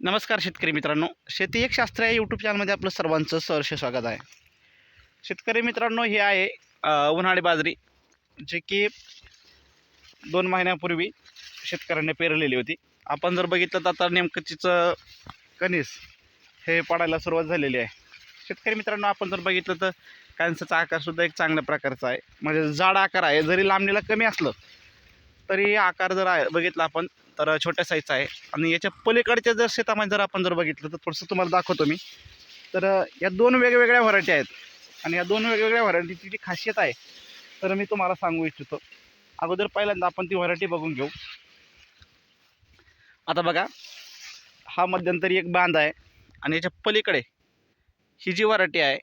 नमस्कार शेतकरी मित्रांनो. शेती एक शास्त्र या यूट्यूब चॅनलमध्ये आपलं सर्वांचं सहर्ष स्वागत आहे. शेतकरी मित्रांनो हे आहे उन्हाळी बाजरी जे की दोन महिन्यापूर्वी शेतकऱ्यांनी पेरलेली होती. आपण जर बघितलं तर आता नेमकं तिचं कणीस हे पडायला सुरुवात झालेली आहे. शेतकरी मित्रांनो आपण जर बघितलं तर कणसाचा आकारसुद्धा एक चांगल्या प्रकारचा आहे. म्हणजे जाड आकार आहे. जरी लांबणीला कमी असलं तरी आकार जर आहे बघितला आपण तर छोट्या साईजचा आहे. आणि याच्या पलीकडच्या जर शेतामध्ये जर आपण जर बघितलं तर थोडंसं तुम्हाला दाखवतो मी. तर या दोन वेगवेगळ्या व्हरायटी आहेत. आणि या दोन वेगवेगळ्या व्हरायटीची जी खासियत आहे तर मी तुम्हाला सांगू इच्छितो. अगोदर पहिल्यांदा आपण ती व्हरायटी बघून घेऊ. आता बघा हा मध्यंतरी एक बांध आहे. आणि याच्या पलीकडे ही जी व्हरायटी आहे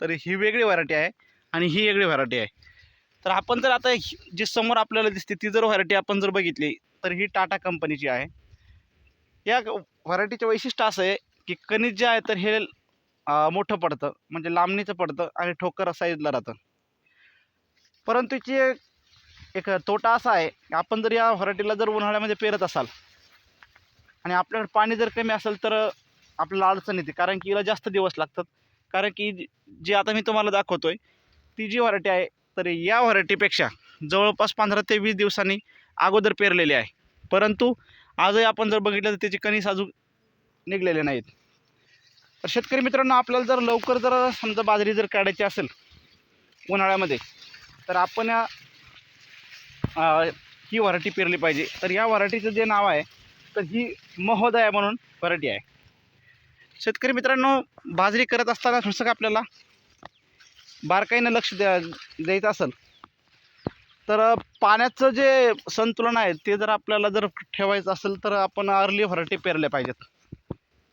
तर ही वेगळी व्हरायटी आहे आणि ही वेगळी व्हरायटी आहे. तर आपण जर आता ही- जी समोर आपल्याला दिसते ती जर व्हरायटी आपण जर बघितली तर ही टाटा कंपनीची आहे. या व्हरायटीचं वैशिष्ट्य असं आहे की कणिज जे आहे तर हे मोठं पडतं म्हणजे लांबणीचं पडतं आणि ठोकर साईजला राहतं. परंतु याची एक- तोटा असा आहे की आपण जर या व्हरायटीला जर उन्हाळ्यामध्ये पेरत असाल आणि आपल्याकडे पाणी जर कमी असेल तर आपल्याला अडचण येते कारण की हिला जास्त दिवस लागतात. कारण की जी- आता मी तुम्हाला दाखवतो आहे ती जी व्हरायटी आहे तर या व्हरायटीपेक्षा जवळपास पंधरा ते वीस दिवसांनी अगोदर पेरलेले आहे. परंतु आजही आपण जर बघितलं तर त्याचे कणीस अजून निघलेले नाहीत. तर शेतकरी मित्रांनो आपल्याला जर लवकर जर समजा बाजरी जर काढायची असेल उन्हाळ्यामध्ये तर आपण या ही व्हरायटी पेरली पाहिजे. तर या व्हरायटीचं जे नाव आहे तर ही महोदया म्हणून व्हरायटी आहे. शेतकरी मित्रांनो बाजरी करत असताना थोडंसं का आपल्याला बारकाईनं लक्ष द्या द्यायचं असेल. तर पाण्याचं जे संतुलन आहे ते जर आपल्याला जर ठेवायचं असेल तर आपण अर्ली व्हरायटी पेरल्या पाहिजेत.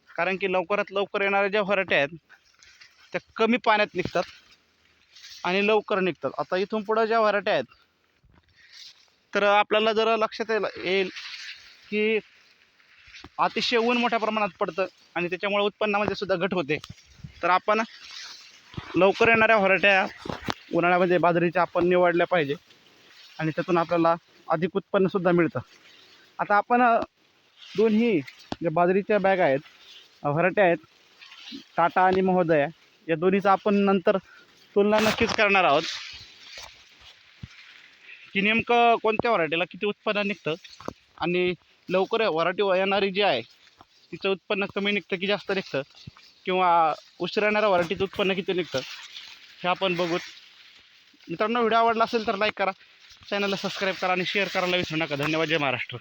कारण की लवकरात लवकर येणाऱ्या ज्या व्हरायटी आहेत त्या कमी पाण्यात निघतात आणि लवकर निघतात. आता इथून पुढं ज्या व्हरायटी आहेत तर आपल्याला जर लक्षात येईल येईल की अतिशय ऊन मोठ्या प्रमाणात पडतं आणि त्याच्यामुळे उत्पन्नामध्ये सुद्धा घट होते. तर आपण लवकर येणाऱ्या व्हरायट्या उन्हाळ्यामध्ये बाजरीच्या आपण निवडल्या पाहिजे. आणि त्यातून आपल्याला अधिक उत्पन्नसुद्धा मिळतं. आता आपण दोन्ही ज्या बाजरीच्या बॅग आहेत अ, व्हरायट्या आहेत टाटा आणि महोदया या दोन्हीचा आपण नंतर तुलना नक्कीच करणार आहोत. की नेमकं कोणत्या व्हरायटीला किती उत्पन्न निघतं? आणि लवकर व्हरायटी येणारी जी आहे तिचं उत्पन्न कमी निघतं की जास्त निघतं? किंवा उशिरा येणाऱ्या व्हरायटीचं उत्पन्न किती निघतं? हे आपण बघूत. मित्रांनो व्हिडिओ आवडला असेल तर लाईक करा चॅनलला सबस्क्राईब करा आणि शेअर करायला विसरू नका. धन्यवाद जय महाराष्ट्र.